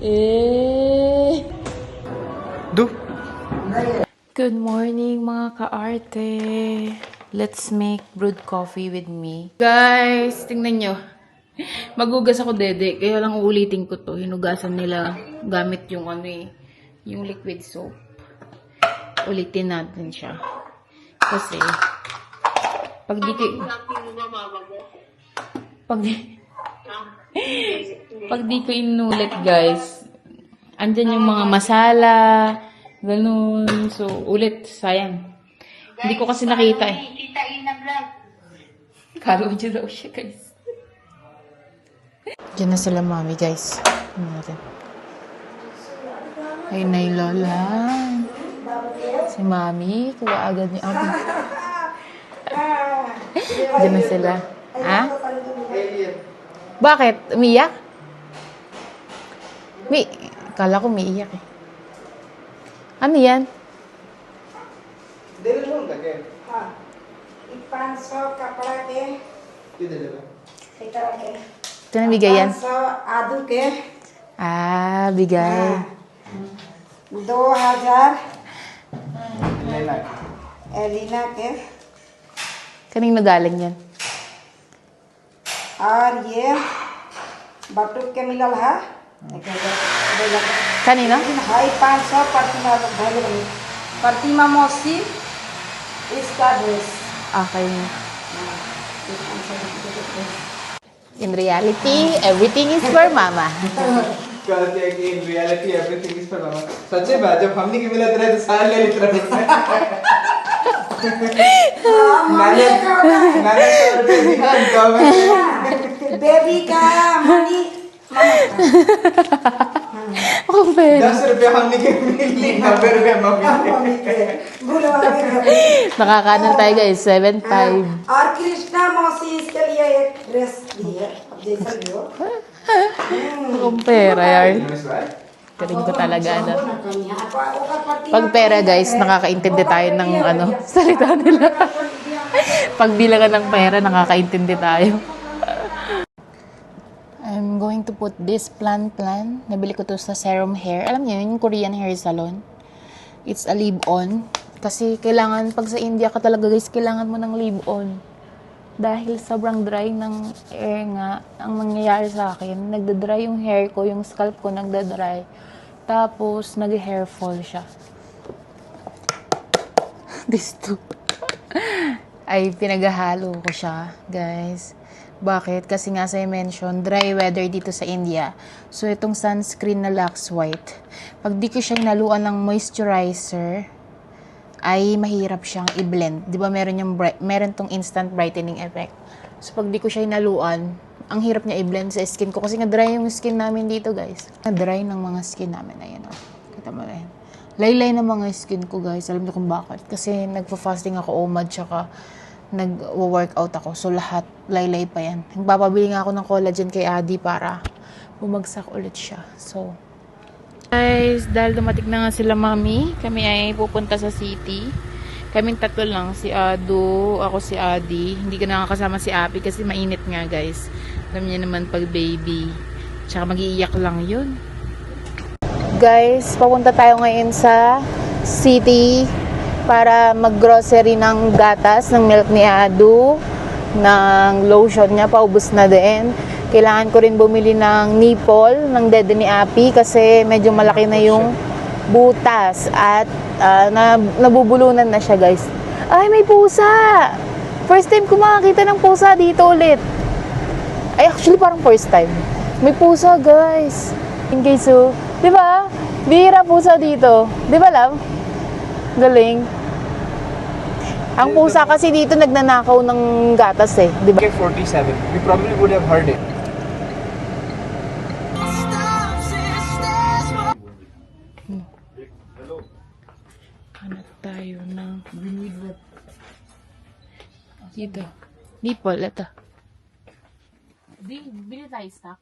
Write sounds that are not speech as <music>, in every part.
Eh. <laughs> Do. Good morning mga kaarte. Let's make brewed coffee with me. Guys, tingnan nyo. Magugas ako dede, kaya lang uulitin ko to. Hinugasan nila gamit yung ano eh, yung liquid soap. Ulitin natin siya. Kasi, pag di ko... Pag di... pag di ko inulit, guys, andyan yung mga masala, ganun. So, ulit, sayang. Hindi ko kasi nakita eh. Karo niyo daw siya, guys. Diyan na sila, mami, guys. Ano natin? Ay, nay lola. Si mami, kuha agad ni Abi. Diyan na sila. Ha? Bakit? Umiyak? Mi, kala ko umiiyak eh. Ano yan? Dere mo ang lagay. Ha. Ipanso kapala ke. Yung dere mo. Ito ke. Ito na bigay yan. Ipanso adu ke. Ah, bigay. Do hajar. Elina. Elina ke. Kanino galing yan? और ये बटुक के मिलल है Kanino? High पाँच सौ प्रतिमा भले रही प्रतिमा मौसी इसका dress Okay. In reality, everything is for mama. कहते हैं कि in reality everything is for मामा सच्चे बात जब हमने के मिला तेरे तो साल ले लेते रहे मैंने मैंने सौ रुपये दिया गवर्नमेंट बेबी का मनी Ang pera. दस रुपये हमने के मिली नब्बे रुपये मम्मी के भूलवा के Nakakanan tayo guys, 7.5. और कृष्णा मौसी इसके लिए एक ड्रेस दी है अब जैसा भी हो Ang pera yan. Galing ko talaga ano. Pag pera guys, nakakaintindi tayo ng ano, <laughs> salita nila. Pag bilangan ng pera, nakakaintindi tayo. I'm going to put this plan plan. Nabili ko to sa Serum Hair. Alam niyo yun, yung Korean hair salon. It's a leave-on. Kasi kailangan, pag sa India ka talaga guys, kailangan mo ng leave-on. Dahil sobrang dry ng hair nga, ang nangyayari sa akin, nagda-dry yung hair ko, yung scalp ko nagda-dry. Tapos, nag-hair fall siya. <laughs> This too. <laughs> Ay, pinaghahalo ko siya, guys. Bakit? Kasi nga sa mention, dry weather dito sa India. So, itong sunscreen na Lux White, pag di ko siya inaluan ng moisturizer, ay mahirap siyang i-blend. Di ba meron yung meron tong instant brightening effect. So pag di ko siya inaluan, ang hirap niya i-blend sa skin ko kasi nga dry yung skin namin dito, guys. Dry ng mga skin namin ayan oh. Kita mo rin. Laylay ng mga skin ko, guys. Alam niyo kung bakit? Kasi nagpa-fasting ako OMAD tsaka nag-workout ako. So lahat laylay pa yan. Nagpapabili nga ako ng collagen kay Adi para bumagsak ulit siya. So, Guys, dahil dumating na nga sila mami, kami ay pupunta sa city. Kaming tatlo lang, si Ado, ako si Adi. Hindi ka nakakasama si Api kasi mainit nga guys. Alam niya naman pag baby. Tsaka mag-iiyak lang yun. Guys, papunta tayo ngayon sa city para mag-grocery ng gatas, ng milk ni Ado, ng lotion niya, paubos na din. Kailangan ko rin bumili ng nipple ng dede ni Api kasi medyo malaki na yung butas at ah, na, nabubulunan na siya guys. Ay, may pusa! First time ko makakita ng pusa dito ulit. Ay, actually parang first time. May pusa guys. In case so, di ba? Bihira pusa dito. Di ba, love? Galing. Ang pusa kasi dito nagnanakaw ng gatas eh. Di ba? 47 we probably would have heard it Hanap tayo ng dito. Nipple, ito. Di, bili tayo stock.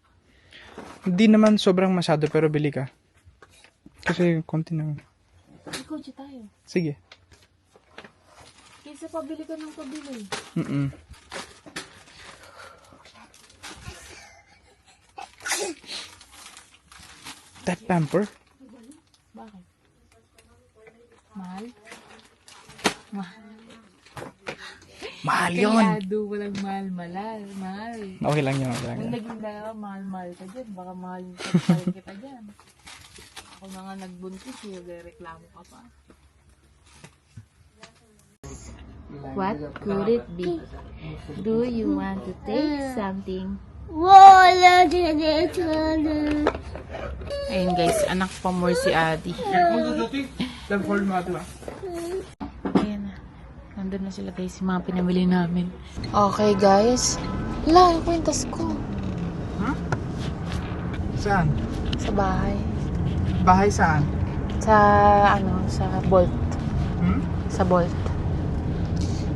Hindi naman sobrang masyado pero bili ka. Kasi konti na. Ikaw, tayo. Sige. Kisa pabili ka ng pabili. Mm-mm. That pamper? Mahal? Mahal. Mahal Kaya yun. Ado, walang mahal, malal. Mahal. Okay lang yun. Okay lang Kung yun. naging dalawa, mahal-mahal ka dyan. Baka mahal mahal <laughs> kita dyan. Ako na nga nagbuntis, yung reklamo ka pa. What could it be? Do you want to take something? Ayun guys, anak pa more si Adi. Love hold mo ito Ayan na. Nandun na sila guys, yung mga pinamili namin. Okay guys. Wala, yung kwintas ko. Saan? Sa bahay. Bahay saan? Sa, ano, sa Bolt. Hmm? Sa Bolt.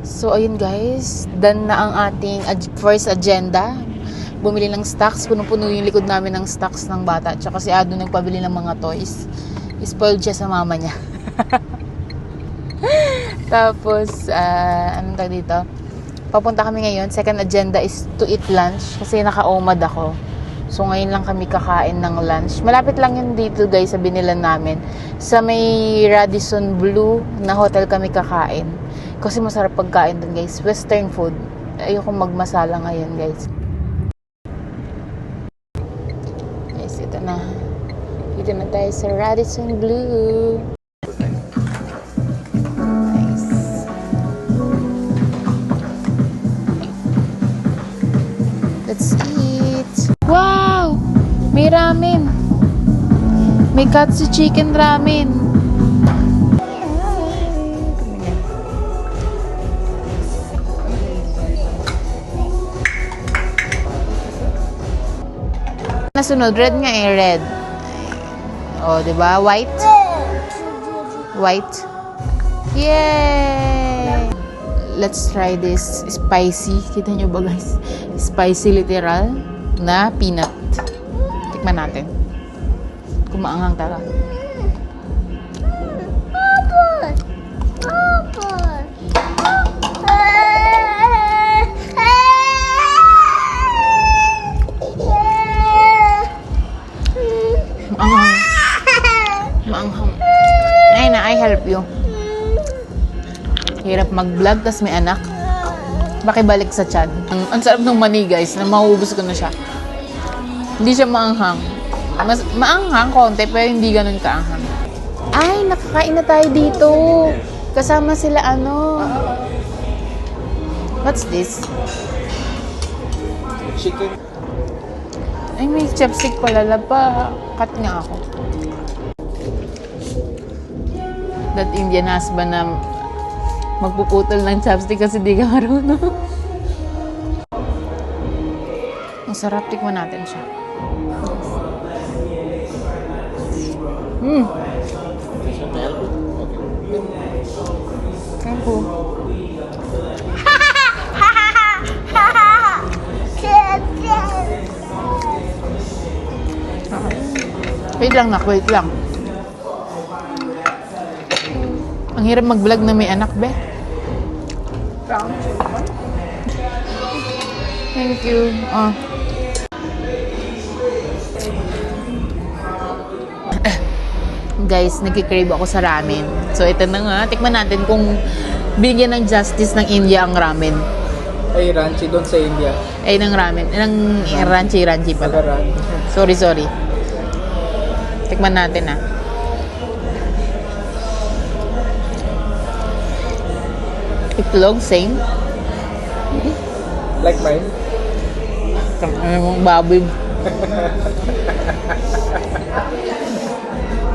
So, ayun guys. Done na ang ating ag- first agenda. Bumili ng stocks. Puno-puno yung likod namin ng stocks ng bata. Tsaka si Ado nagpabili ng mga toys. Spoiled siya sa mama niya. <laughs> <laughs> Tapos, ah, anong tag dito? Papunta kami ngayon. Second agenda is to eat lunch. Kasi naka-omad ako. So, ngayon lang kami kakain ng lunch. Malapit lang yun dito, guys, sa binilan namin. Sa may Radisson Blue na hotel kami kakain. Kasi masarap pagkain dun, guys. Western food. Ayoko magmasala ngayon, guys. Guys, ito na. Dito na tayo sa Radisson Blue. May ramen. May katsu chicken ramen. Nasunod, red nga eh, red. Oh, 'di ba? White. White. Yay! Let's try this spicy. Kita nyo ba guys? Spicy literal na peanut. Tikman natin. Kung maanghang talaga. Maanghang. Maanghang. Ay na, I help you. Hirap mag-vlog, tas may anak. Bakibalik sa chan. Ang, ang sarap ng mani, guys, na maubos ko na siya. Hindi siya maanghang. Mas, maanghang konti, pero hindi ganun kaanghang. Ay, nakakain na tayo dito. Kasama sila ano. What's this? Chicken. Ay, may chopstick pala. Laba, cut nga ako. That Indian husband na magpuputol ng chopstick kasi di ka marunong. Ang sarap. Tikman natin siya. Mm. You. Wait lang nak, wait lang. Ang hirap mag-vlog na may anak, be. Thank you. Oh. Guys, nagkikrave ako sa ramen. So, ito na nga. Tikman natin kung bigyan ng justice ng India ang ramen. Ay, Ranchi, don't say India. Ay, ng ramen. Ng ranchi-ranchi pala. Pagaran. Sorry, sorry. Tikman natin ah. Itlog, same. Like mine. Ano mong baboy. <laughs>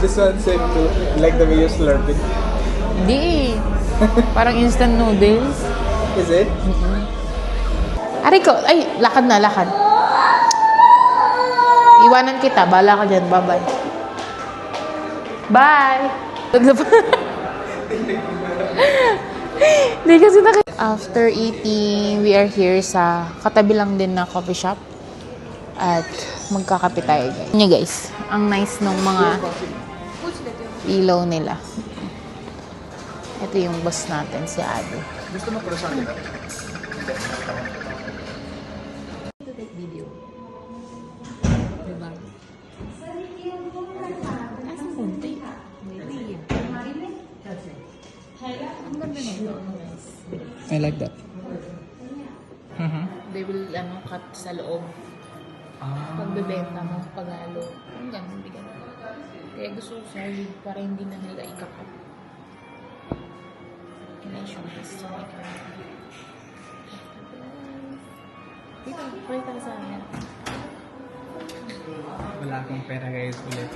This one same too. Like the way you slurp it. Hindi eh. Parang instant noodles. Is it? Aray ko, ay, lakad na, lakad. Iwanan kita, bala ka dyan, bye-bye. Bye! Hindi kasi nak After eating, we are here sa katabi lang din na coffee shop. At magkakape tayo guys. Yun guys, ang nice ng mga ilaw nila. Ito yung boss natin, si Ado. Gusto mo croissant nito. I like that. Mm-hmm. They will, ano, cut sa loob. Ah. Pagbebenta mo, pagalo. Ang ganun, bigat. Kaya gusto ko solid para hindi na nila ikakat. Can I show this to my? Dito, tayo sa akin. Wala akong pera guys ulit.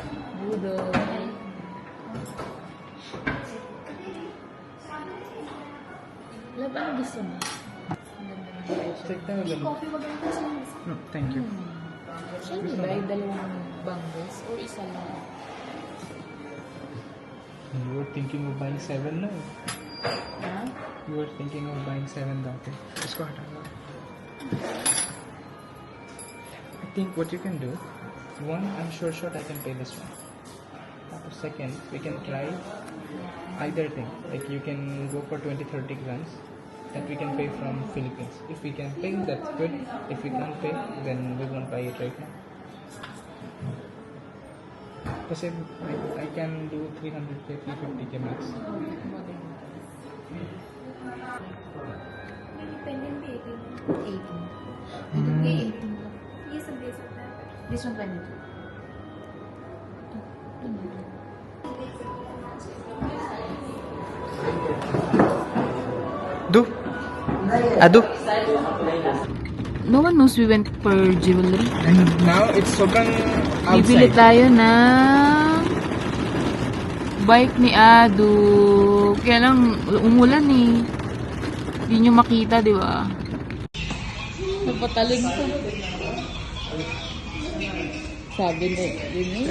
Budo. Wala ba ang gusto mo? Ang. Check tayo ganun. Coffee, wag lang kasi. No, thank you. Siyempre ba, yung dalawang banggos or isa lang? You were thinking of buying seven now. Eh. Ha? You were thinking of buying seven dati. Isko hata mo. I think what you can do, one, I'm sure short I can pay this one. Tapos second, we can try either thing. Like you can go for 20-30 grams that we can pay from Philippines. If we can pay, that's good. If we can't pay, then we won't buy it right now. Kasi I, I can do 300k, 350k max. Pending be 18. 18. Hanggang kay 18. Yes, and this one 22. Do. Ado. No one knows we went for jewelry. And now it's sobrang Bibili outside. tayo ng bike ni Adu. Kaya lang, umulan eh. Hindi nyo makita, di ba? Napatalig ko. Sabi na, yun eh.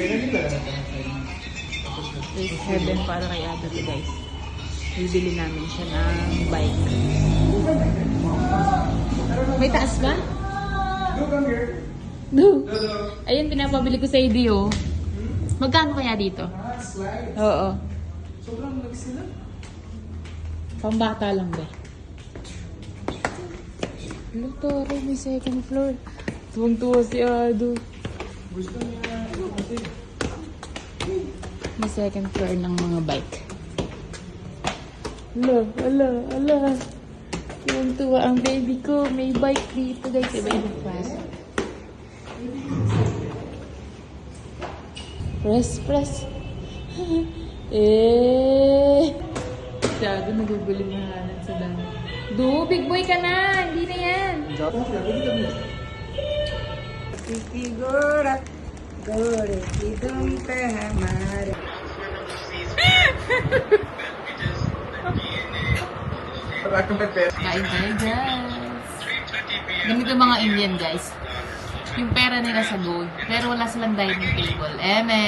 There's heaven para kay Adu to guys. Bibili namin siya ng bike. May taas ba? Do. Ayun, pinapabili ko sa IDO. Magkano kaya dito? Oo. Sobrang nagsila. Pambata lang ba? Luto, may second floor. Tuwang-tuwa si Ado. May second floor ng mga bike. Ala, ala, ala. Tuwang-tuwa ang baby ko. May bike dito guys. Iba-iba pa. Press, press. <laughs> eh. Masyado naguguli na halan sa dami. Do, big boy ka na. Hindi na yan. Figura, gore, kidum pe hamare. Kain tayo, guys. Ganito mga Indian, guys. Yung pera nila sa gold. Pero wala silang dining table. Eme.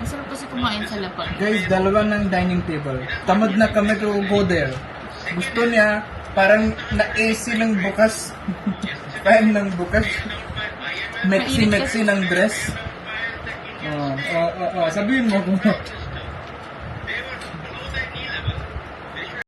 Masarap kasi kumain sa lapag. Guys, dalawa ng dining table. Tamad na kami to go there. Gusto niya, parang na-AC ng bukas. <laughs> Fan ng bukas. Mexi-mexi ng dress. Oh, oh, oh, oh, sabihin mo kung